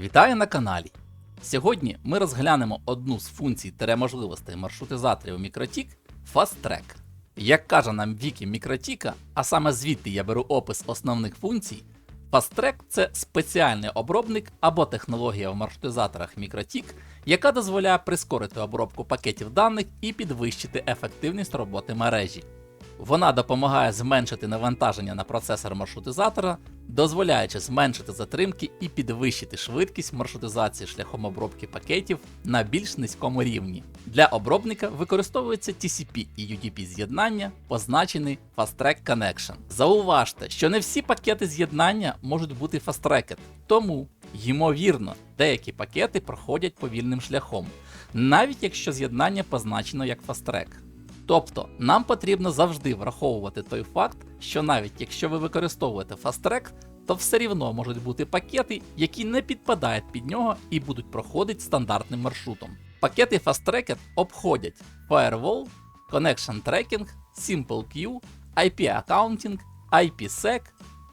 Вітаю на каналі! Сьогодні ми розглянемо одну з функцій тере можливостей маршрутизаторів Мікротік Fast Track. Як каже нам Вікі Мікротіка, а саме звідти я беру опис основних функцій, Fast Track – це спеціальний обробник або технологія в маршрутизаторах Мікротік, яка дозволяє прискорити обробку пакетів даних і підвищити ефективність роботи мережі. Вона допомагає зменшити навантаження на процесор маршрутизатора, дозволяючи зменшити затримки і підвищити швидкість маршрутизації шляхом обробки пакетів на більш низькому рівні. Для обробника використовується TCP і UDP з'єднання, позначений Fast Track Connection. Зауважте, що не всі пакети з'єднання можуть бути fast-tracked, тому, ймовірно, деякі пакети проходять повільним шляхом, навіть якщо з'єднання позначено як Track. Тобто нам потрібно завжди враховувати той факт, що навіть якщо ви використовуєте фастрек, то все рівно можуть бути пакети, які не підпадають під нього і будуть проходити стандартним маршрутом. Пакети Fast обходять Firewall, Connection Tracking, Simple Queue, IP Accounting, IPsec,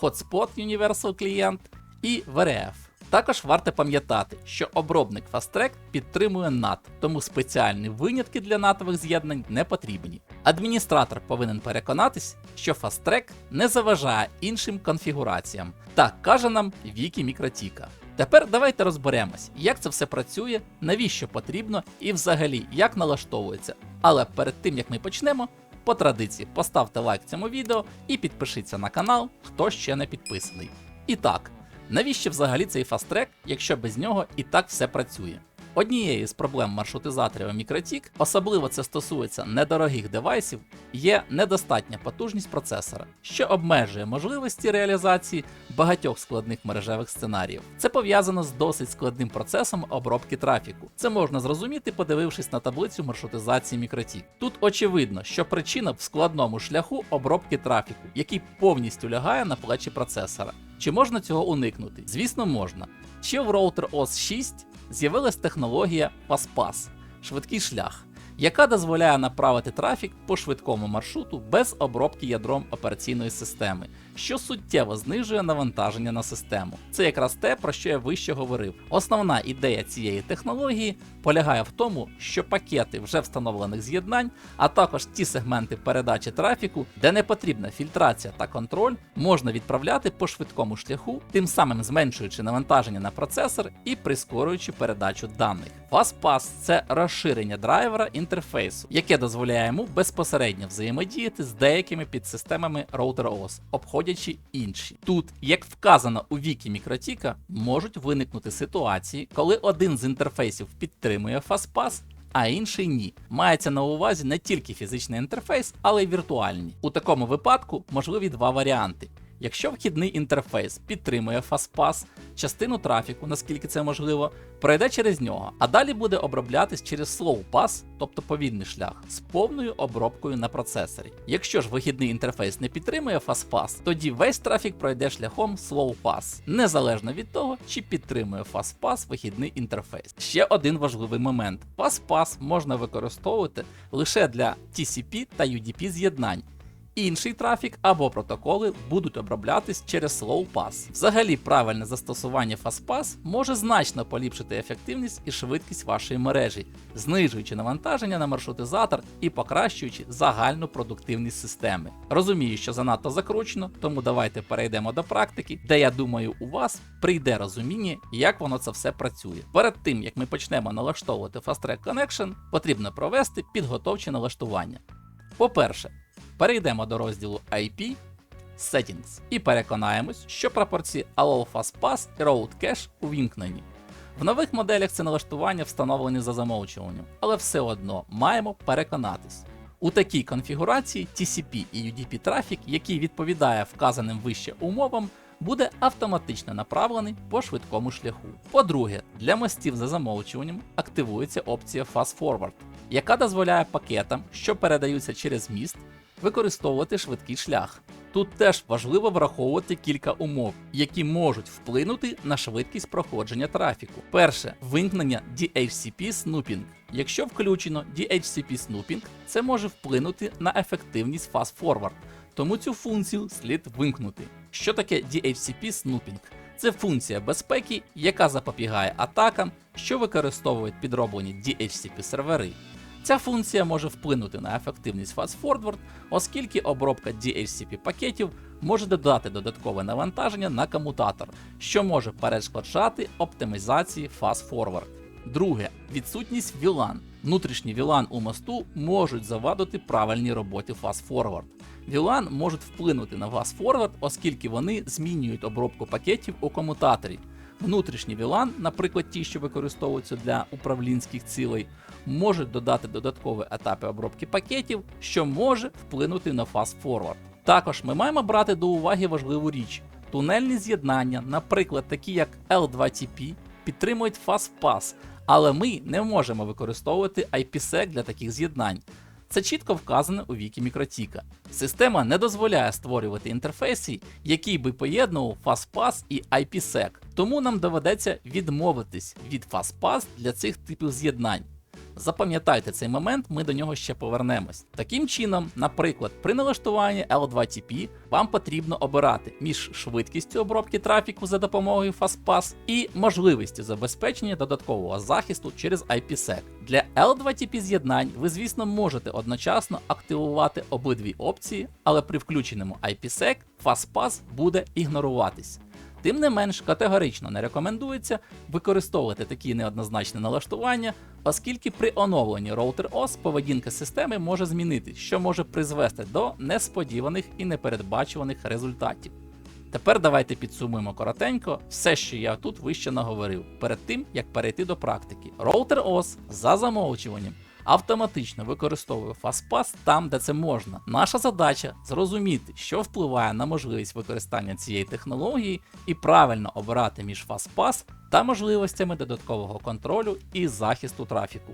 Hotspot Universal Client і VRF. Також варто пам'ятати, що обробник FastTrack підтримує NAT, тому спеціальні винятки для натових з'єднань не потрібні. Адміністратор повинен переконатись, що FastTrack не заважає іншим конфігураціям. Так каже нам Вікі Мікротіка. Тепер давайте розберемось, як це все працює, навіщо потрібно і взагалі як налаштовується. Але перед тим як ми почнемо, по традиції поставте лайк цьому відео і підпишіться на канал, хто ще не підписаний. І так, Навіщо взагалі цей фастрек, якщо без нього і так все працює? Однією з проблем маршрутизаторів Мікротік, особливо це стосується недорогих девайсів, є недостатня потужність процесора, що обмежує можливості реалізації багатьох складних мережевих сценаріїв. Це пов'язано з досить складним процесом обробки трафіку. Це можна зрозуміти, подивившись на таблицю маршрутизації Мікротік. Тут очевидно, що причина в складному шляху обробки трафіку, який повністю лягає на плечі процесора. Чи можна цього уникнути? Звісно, можна. Ще в роутер OS 6 з'явилась технологія PassPass – швидкий шлях, яка дозволяє направити трафік по швидкому маршруту без обробки ядром операційної системи, що суттєво знижує навантаження на систему. Це якраз те, про що я вище говорив. Основна ідея цієї технології полягає в тому, що пакети вже встановлених з'єднань, а також ті сегменти передачі трафіку, де не потрібна фільтрація та контроль, можна відправляти по швидкому шляху, тим самим зменшуючи навантаження на процесор і прискорюючи передачу даних. FastPass – це розширення драйвера інтерфейсу, яке дозволяє йому безпосередньо взаємодіяти з деякими підсистемами RouterOS, обходячи інші. Тут, як вказано у вікі Мікротіка, можуть виникнути ситуації, коли один з інтерфейсів підтримує FastPass, а інший ні. Мається на увазі не тільки фізичний інтерфейс, але й віртуальні. У такому випадку можливі два варіанти. Якщо вхідний інтерфейс підтримує FastPass, частину трафіку, наскільки це можливо, пройде через нього, а далі буде оброблятись через SlowPass, тобто повільний шлях, з повною обробкою на процесорі. Якщо ж вихідний інтерфейс не підтримує FastPass, тоді весь трафік пройде шляхом SlowPass, незалежно від того, чи підтримує FastPass вихідний інтерфейс. Ще один важливий момент: FastPass можна використовувати лише для TCP та UDP з'єднань. Інший трафік або протоколи будуть оброблятись через SlowPass. Взагалі, правильне застосування FastPass може значно поліпшити ефективність і швидкість вашої мережі, знижуючи навантаження на маршрутизатор і покращуючи загальну продуктивність системи. Розумію, що занадто закручено, тому давайте перейдемо до практики, де я думаю, у вас прийде розуміння, як воно це все працює. Перед тим як ми почнемо налаштовувати Fast Track Connection, потрібно провести підготовчі налаштування. По-перше, Перейдемо до розділу IP Settings і переконаємось, що пропорції Allow FastPass і Road Cache увімкнені. В нових моделях це налаштування встановлені за замовчуванням, але все одно маємо переконатись. У такій конфігурації TCP і UDP трафік, який відповідає вказаним вище умовам, буде автоматично направлений по швидкому шляху. По-друге, для мостів за замовчуванням активується опція Fast Forward, яка дозволяє пакетам, що передаються через міст, використовувати швидкий шлях. Тут теж важливо враховувати кілька умов, які можуть вплинути на швидкість проходження трафіку. Перше вимкнення DHCP Snooping. Якщо включено DHCP Snooping, це може вплинути на ефективність Forward, тому цю функцію слід вимкнути. Що таке DHCP Snooping? Це функція безпеки, яка запобігає атакам, що використовують підроблені DHCP сервери. Ця функція може вплинути на ефективність Fast Forward, оскільки обробка DHCP пакетів може додати додаткове навантаження на комутатор, що може перешкоджати оптимізації Fast Forward. Друге відсутність VLAN. Внутрішні VLAN у мосту можуть завадити правильній роботі Fast Forward. VLAN можуть вплинути на Fast Forward, оскільки вони змінюють обробку пакетів у комутаторі. Внутрішні VLAN, наприклад, ті, що використовуються для управлінських цілей, можуть додати додаткові етапи обробки пакетів, що може вплинути на Forward. Також ми маємо брати до уваги важливу річ: тунельні з'єднання, наприклад, такі як L2TP, підтримують FastPass, але ми не можемо використовувати IPsec для таких з'єднань. Це чітко вказано у вікі мікротіка. Система не дозволяє створювати інтерфейси, який би поєднував FastPass і IPsec, тому нам доведеться відмовитись від FastPass для цих типів з'єднань. Запам'ятайте цей момент, ми до нього ще повернемось. Таким чином, наприклад, при налаштуванні L2TP вам потрібно обирати між швидкістю обробки трафіку за допомогою FastPass і можливістю забезпечення додаткового захисту через IPsec. Для L2TP з'єднань ви, звісно, можете одночасно активувати обидві опції, але при включеному IPsec FastPass буде ігноруватись. Тим не менш, категорично не рекомендується використовувати такі неоднозначні налаштування, оскільки при оновленні роутер OS поведінка системи може змінити, що може призвести до несподіваних і непередбачуваних результатів. Тепер давайте підсумуємо коротенько все, що я тут вище наговорив, перед тим як перейти до практики. Роутер OS за замовчуванням автоматично використовує FastPass там, де це можна. Наша задача зрозуміти, що впливає на можливість використання цієї технології, і правильно обирати між FastPass та можливостями додаткового контролю і захисту трафіку.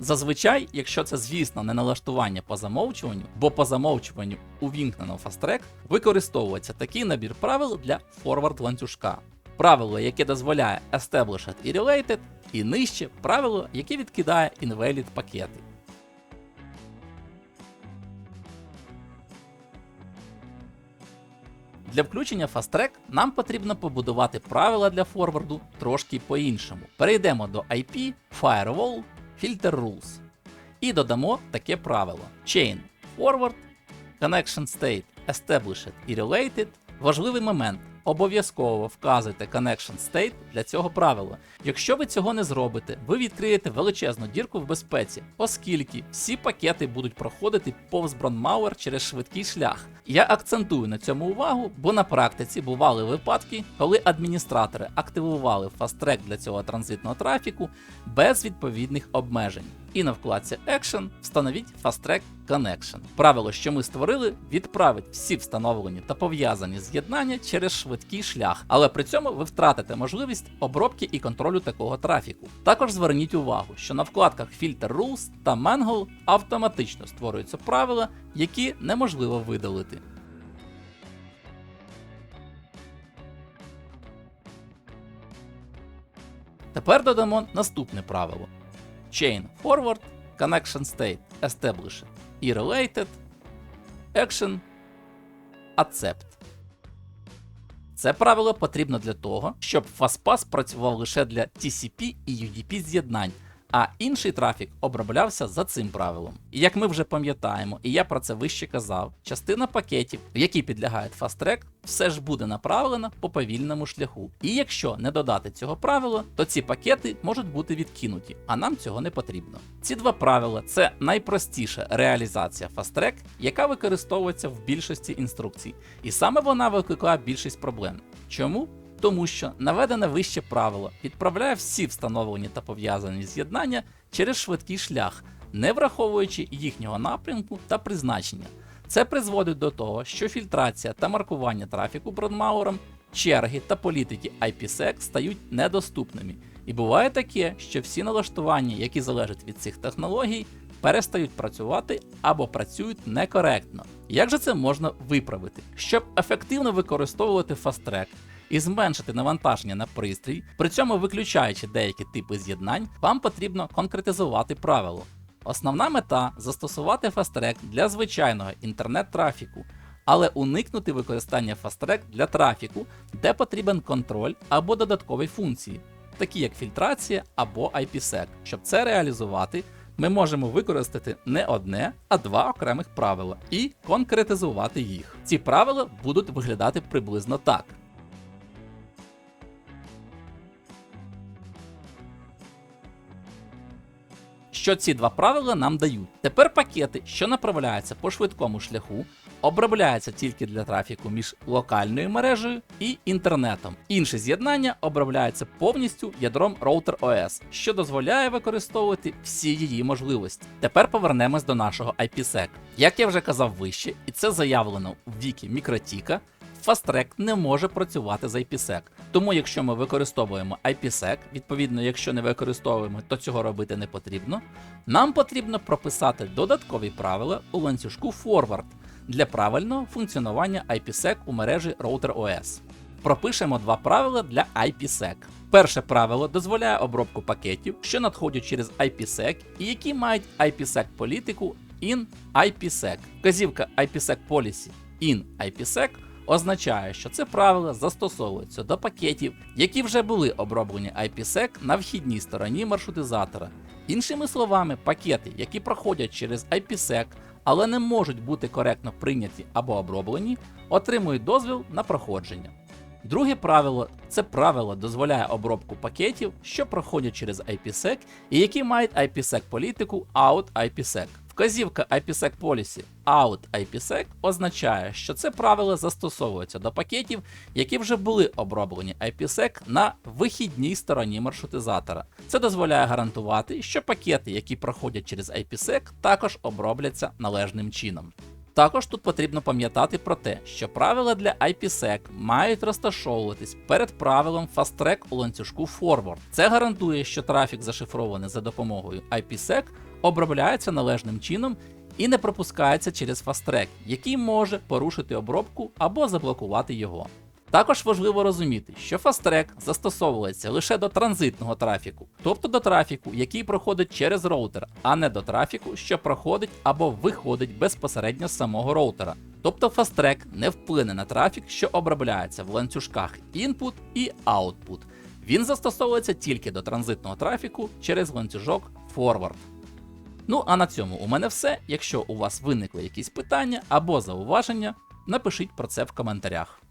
Зазвичай, якщо це, звісно, не налаштування по замовчуванню, бо по замовчуванню увімкнено FastTrack, використовується такий набір правил для форвард ланцюжка. Правило, яке дозволяє Established і Related, і нижче правило, яке відкидає Invalid пакети. Для включення FastTrack нам потрібно побудувати правила для форварду трошки по-іншому. Перейдемо до IP, Firewall, Filter Rules і додамо таке правило: Chain Forward, Connection State, Established і Related. Важливий момент. Обов'язково вказуйте Connection State для цього правила. Якщо ви цього не зробите, ви відкриєте величезну дірку в безпеці, оскільки всі пакети будуть проходити повз бронмауер через швидкий шлях. Я акцентую на цьому увагу, бо на практиці бували випадки, коли адміністратори активували фаст-трек для цього транзитного трафіку без відповідних обмежень. І на вкладці Action встановіть Fast Track Connection. Правило, що ми створили, відправить всі встановлені та пов'язані з'єднання через швидкий шлях, але при цьому ви втратите можливість обробки і контролю такого трафіку. Також зверніть увагу, що на вкладках Filter Rules та Mangle автоматично створюються правила, які неможливо видалити. Тепер додамо наступне правило: Chain Forward, Connection State Established і Related, Action Accept. Це правило потрібно для того, щоб FastPass працював лише для TCP і UDP з'єднань, а інший трафік оброблявся за цим правилом. І як ми вже пам'ятаємо, і я про це вище казав, частина пакетів, які підлягають FastTrack, все ж буде направлена по повільному шляху. І якщо не додати цього правила, то ці пакети можуть бути відкинуті, а нам цього не потрібно. Ці два правила це найпростіша реалізація FastTrack, яка використовується в більшості інструкцій, і саме вона викликає більшість проблем. Чому? Тому що наведене вище правило відправляє всі встановлені та пов'язані з'єднання через швидкий шлях, не враховуючи їхнього напрямку та призначення. Це призводить до того, що фільтрація та маркування трафіку бродмауром, черги та політики IPsec стають недоступними. І буває таке, що всі налаштування, які залежать від цих технологій, перестають працювати або працюють некоректно. Як же це можна виправити? Щоб ефективно використовувати FastTrack і зменшити навантаження на пристрій, при цьому виключаючи деякі типи з'єднань, вам потрібно конкретизувати правило. Основна мета застосувати FastTrack для звичайного інтернет-трафіку, але уникнути використання FastTrack для трафіку, де потрібен контроль або додаткові функції, такі як фільтрація або IPsec. Щоб це реалізувати, ми можемо використати не одне, а два окремих правила і конкретизувати їх. Ці правила будуть виглядати приблизно так. Що ці два правила нам дають? Тепер пакети, що направляються по швидкому шляху, обробляються тільки для трафіку між локальною мережею і інтернетом. Інше з'єднання обробляється повністю ядром Router OS, що дозволяє використовувати всі її можливості. Тепер повернемось до нашого IPsec. Як я вже казав вище, і це заявлено в вікі Мікротіка, FastTrack не може працювати з IPsec. Тому, якщо ми використовуємо IPsec, відповідно, якщо не використовуємо, то цього робити не потрібно. Нам потрібно прописати додаткові правила у ланцюжку Forward для правильного функціонування IPsec у мережі Router OS. Пропишемо два правила для IPsec. Перше правило дозволяє обробку пакетів, що надходять через IPsec і які мають IPsec політику in IPsec. Вказівка IPsec Policy in IPsec означає, що це правило застосовується до пакетів, які вже були оброблені IPsec на вхідній стороні маршрутизатора. Іншими словами, пакети, які проходять через IPsec, але не можуть бути коректно прийняті або оброблені, отримують дозвіл на проходження. Друге правило це правило дозволяє обробку пакетів, що проходять через IPsec і які мають IPsec політику out IPsec. Вказівка IPsec Policy out IPsec означає, що це правило застосовується до пакетів, які вже були оброблені IPsec на вихідній стороні маршрутизатора. Це дозволяє гарантувати, що пакети, які проходять через IPsec, також обробляться належним чином. Також тут потрібно пам'ятати про те, що правила для IPsec мають розташовуватись перед правилом FastTrack у ланцюжку Forward. Це гарантує, що трафік, зашифрований за допомогою IPsec, обробляється належним чином і не пропускається через FastTrack, який може порушити обробку або заблокувати його. Також важливо розуміти, що FastTrack застосовується лише до транзитного трафіку, тобто до трафіку, який проходить через роутер, а не до трафіку, що проходить або виходить безпосередньо з самого роутера. Тобто FastTrack не вплине на трафік, що обробляється в ланцюжках input і output. Він застосовується тільки до транзитного трафіку через ланцюжок Forward. Ну а на цьому у мене все. Якщо у вас виникли якісь питання або зауваження, напишіть про це в коментарях.